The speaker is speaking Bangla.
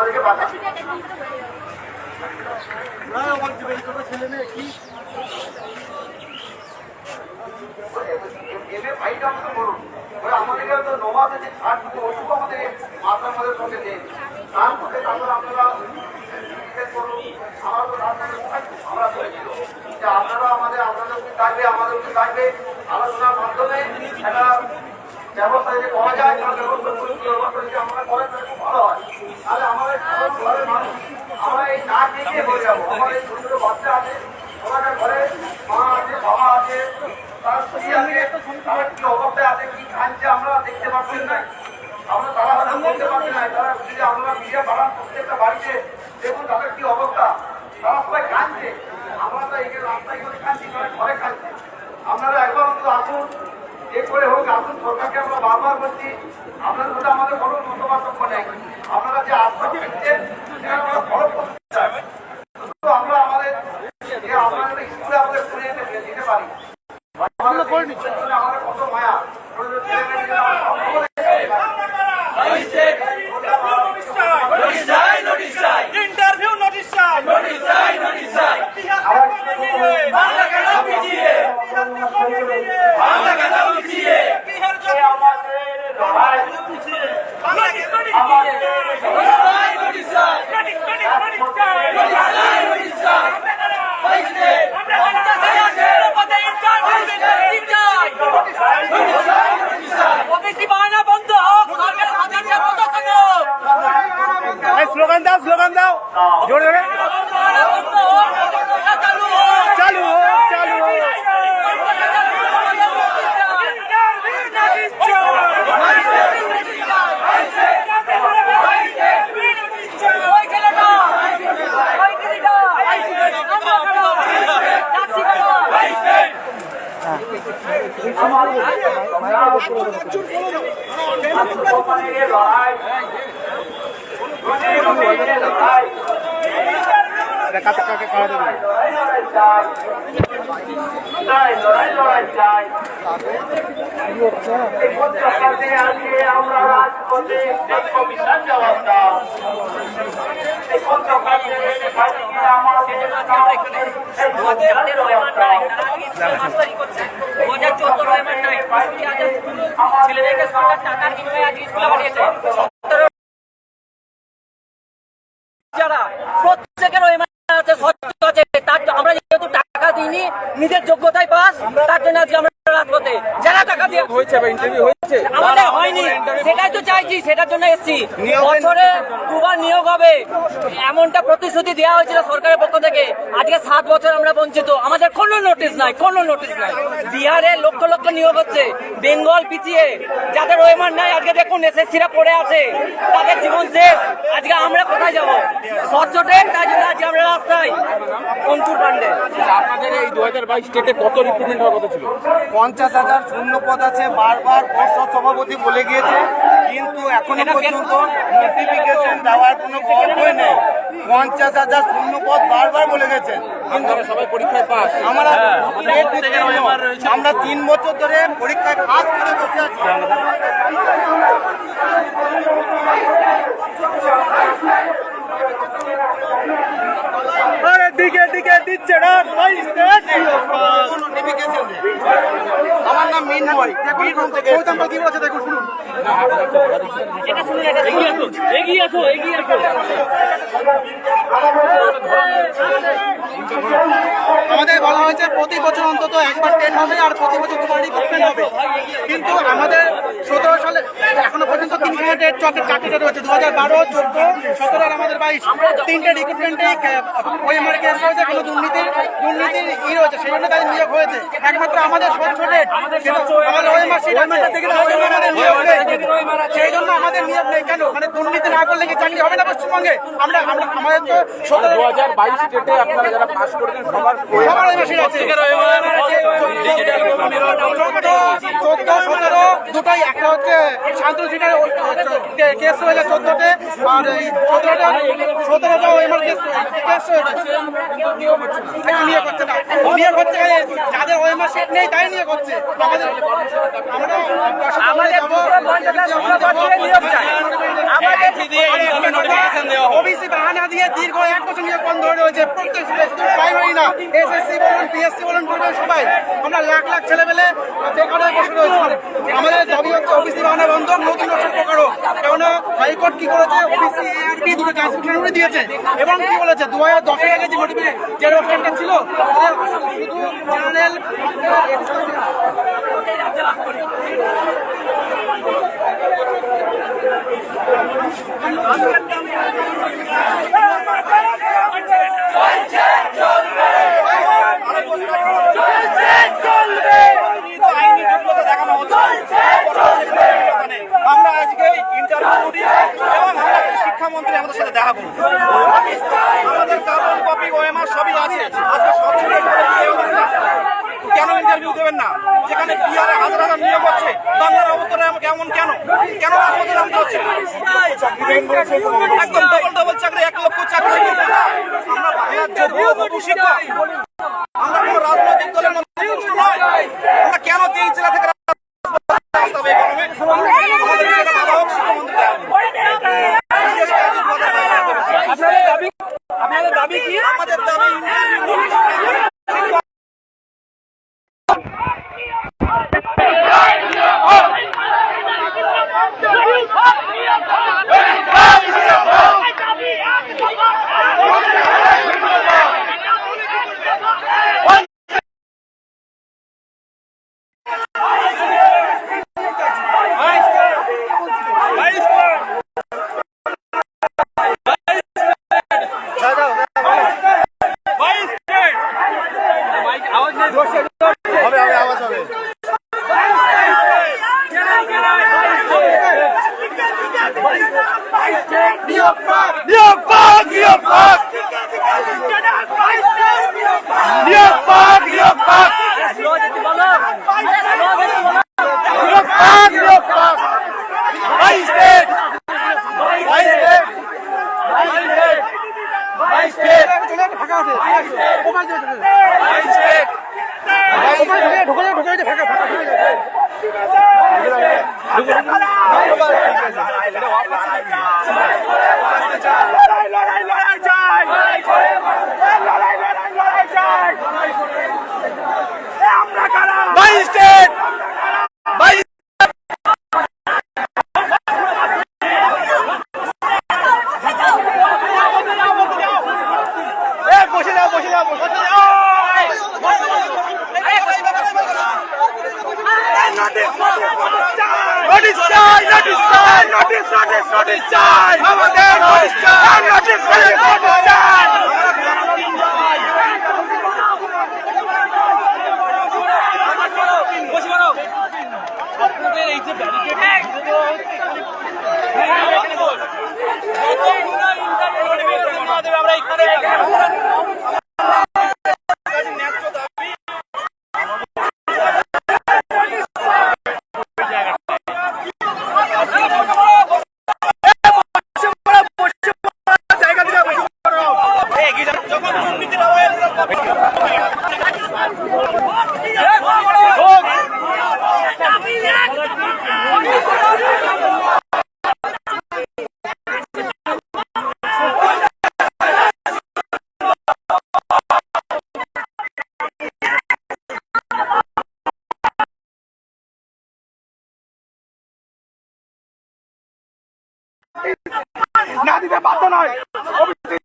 আমাদেরকে বাঁচান এদের ভাইটা আমাকে বলুন আমাদেরকে তো আমাদের মাথার মধ্যে সঙ্গে নেই তারপরে তারপরে আপনারা তো আপনারা আমাদের আপনাদের উচিত থাকবে আমাদের উচিত থাকবে আলোচনার মাধ্যমে একটা ব্যবস্থা যদি করা যায় আমরা ভালো হয়। তাহলে আমাদের ঘরের মানুষ, আমরা এই না দেখে হয়ে যাব। আমার এই ছোট ছোট বাচ্চা আছে, ওনাদের ঘরে মা আছে তার স্ত্রী আছে তারা কি অবস্থায় আছে কি খাচ্ছে আমরা দেখতে পাচ্ছেন না আমরা তারা হয়তো বলতে পারছি না তারা যদি আমরা মিডিয়া বাড়ান প্রত্যেকটা বাড়িতে দেখুন তাদের কি অবস্থা তারা সবাই কাঁদছে আমরা তো এই যে রাস্তায় করে কাঁদছি তারা ঘরে কাঁদছে আপনারা একবার অন্তত আসুন যে করে হোক আসুন সরকারকে আমরা বারবার বলছি আপনাদের আমাদের কোনো মতপার্থক্য নেই। আপনারা যে দিচ্ছেন সেটা আমরা ফলো করতে চাই শুধু আমরা আমাদের যে আপনাদের স্কুলে আমাদের করে দিতে পারি আমাদের করে নিচ্ছে আমাদের কত মায়া ছোট ছোট ছেলেমেয়েদের আমরা সবসময় ইন্টারভিউ নোটিশ চাই বাংলা কেন পিছিয়ে বাংলা কেন পিছিয়ে বিহার জন্য আমাদের লড়াই পিছিয়ে বাংলা কেন পিছিয়ে লড়াই নোটিশ চাই নোটিশ নোটিশ নোটিশ চাই লড়াই নোটিশ চাই আমরা পঞ্চাশ হাজার পদে ইন্টারভিউ দিতে চাই ওবিসি বাহানা বন্ধ হোক সরকার হাজার পদ থাকুক স্লোগান দাও স্লোগান দাও জোরে জোরে বাহানা বন্ধ হোক চালু হোক চালু হোক চালু হোক দেবে আমরা রাজপথে জবাব দাও ছেলেদেরকে সরকার টাকার বিনিময়ে আজ স্কুলে পাঠিয়েছে যারা প্রত্যেকের আছে সচ্ছল আছে তার আমরা যেহেতু টাকা দিইনি নিজের যোগ্যতায় পাস তার জন্য আজকে আমরা রাজপথে যারা টাকা দিয়ে হয়েছে বা ইন্টারভিউ হয়েছে আমাদের হয়নি। সেটাই তো চাইছি সেটার জন্য এসছি। বছরে দুবার নিয়োগ হবে। এমনটা প্রতিশ্রুতি দেওয়া হয়েছিল সরকারের পক্ষ থেকে। আজকে সাত বছর আমরা বঞ্চিত। আমাদের কোনো নোটিশ নাই কোনো নোটিশ নাই। বিহারে লক্ষ লক্ষ নিয়োগ হচ্ছে। বেঙ্গল পিছিয়ে। যাদের ওয়েমার নাই আজকে দেখুন এসএসসিরা পড়ে আছে। তাদের জীবন শেষ। আজকে আমরা কোথায় যাব? সচ্ছটে তাই জন্য আজকে আমরা রাস্তায়। অঞ্চুর পান্ডে আপনাদের এই দু হাজার বাইশ স্টেটে কত রিক্রুটমেন্ট হওয়ার কথা ছিল? পঞ্চাশ হাজার শূন্য পদ আছে। বারবার পর্ষদ সভাপতি বলে গিয়েছে। কিন্তু এখনও পর্যন্ত নোটিফিকেশন দেওয়ার কোনো গল্পই নেই। পঞ্চাশ হাজার শূন্য পদ বারবার বলে গেছে। কিন্তু সবাই পরীক্ষায় পাস আমরা grade আমরা তিন বছর ধরে পরীক্ষায় পাস করে বসে আছি আরে দিকে দিকে দিচ্ছে না বাইশ নোটিফিকেশন আমার নাম মিনময় বীরভূম থেকে গৌতম কি বলছে দেখুন শুনুন এটা শুনুন এটা এগিয়ে আসো এগিয়ে আসো এগিয়ে আসো আমাদের বলা হয়েছে প্রতি বছর অন্তত একবার ট্রেন হবে আর প্রতি বছর তোমার হবে। কিন্তু আমাদের সতেরো সালে এখনও পর্যন্ত তিন মিনিটের চকের চাকরিটা রয়েছে দু হাজার বারো চোদ্দ সতেরো আর আমাদের বাইশ। তিনটে রিক্রুটমেন্টে ওএমআর কেস হয়েছে কোনো দুর্নীতির দুর্নীতির ই রয়েছে সেই জন্য তাদের নিয়োগ হয়েছে। একমাত্র আমাদের সচ্ছটের আমাদের আছে সেই আমাদের নিয়োগ নেই সেই জন্য আমাদের নিয়োগ নেই কেন? মানে দুর্নীতি না করলে কি চাকরি হবে না পশ্চিমবঙ্গে? আমরা আমরা আমাদের তো সতেরো দু হাজার বাইশ স্টেটে আপনারা যারা পাস করেছেন সবার সবার ওই মেশিন আছে। চোদ্দ সতেরো দুটাই, একটা হচ্ছে শান্তনু সিটের কেস হয়েছে চোদ্দতে, আর এই সতেরোটা সতেরোটা এমআর কেস কেস হয়েছে। নিয়ে করছে না। নিয়ে করছে সিট নেই, তাই নিয়ে করছে। আমাদের আমাদের ওবিসি বাহানা দিয়ে দীর্ঘ এক বছর নিয়ে বন্ধ হয়ে রয়েছে। প্রত্যেক প্রাইমারি না এসএসসি বলুন পিএসসি বলুন পরিবার সবাই। আমরা লাখ লাখ ছেলেমেলে বেকার হয়ে বসে রয়েছে। আমাদের দাবি হচ্ছে ওবিসি বাহানা বন্ধ, নতুন বছর প্রকারও। কেননা হাইকোর্ট কি করেছে? ওবিসি এআরপি দুটো কনস্টিটিউশন করে দিয়েছে। এবং কি বলেছে? দু হাজার দশের আগে যে নোটিফিকেশন যে ওয়েবসাইটটা ছিল, শুধু জেনারেল আইনি দুর্বলতা দেখানো হচ্ছে আমরা আজকে ইন্টারভিউ করি এবং শিক্ষামন্ত্রী আমাদের সাথে দেখা আমাদের কার্বন কপি ওএমআর সবই আছে। কেন ইন্টারভিউ দেবেন না যেখানে বিহারে হাজার হাজার নিয়োগ হচ্ছে বাংলার অবস্থাটা কেমন কেন কেন রাজপথে নামতে হচ্ছে একদম ডবল ডবল চাকরি এক লক্ষ চাকরি আমরা বাংলার যোগ্য শিক্ষক রাজনৈতিক দলের মধ্যে যুক্ত নয় আমরা কেন তিন জেলা থেকে রাস্তা হবে এই গরমে? আমাদের যেটা ভালো হোক শিক্ষামন্ত্রী বিশেষ করে যদি পদে পায় না দেবে। আপনাদের দাবি আপনাদের দাবি কি আমাদের দাবি ইন্টারভিউ স্লো Yeah. বসে tonight. Obviously,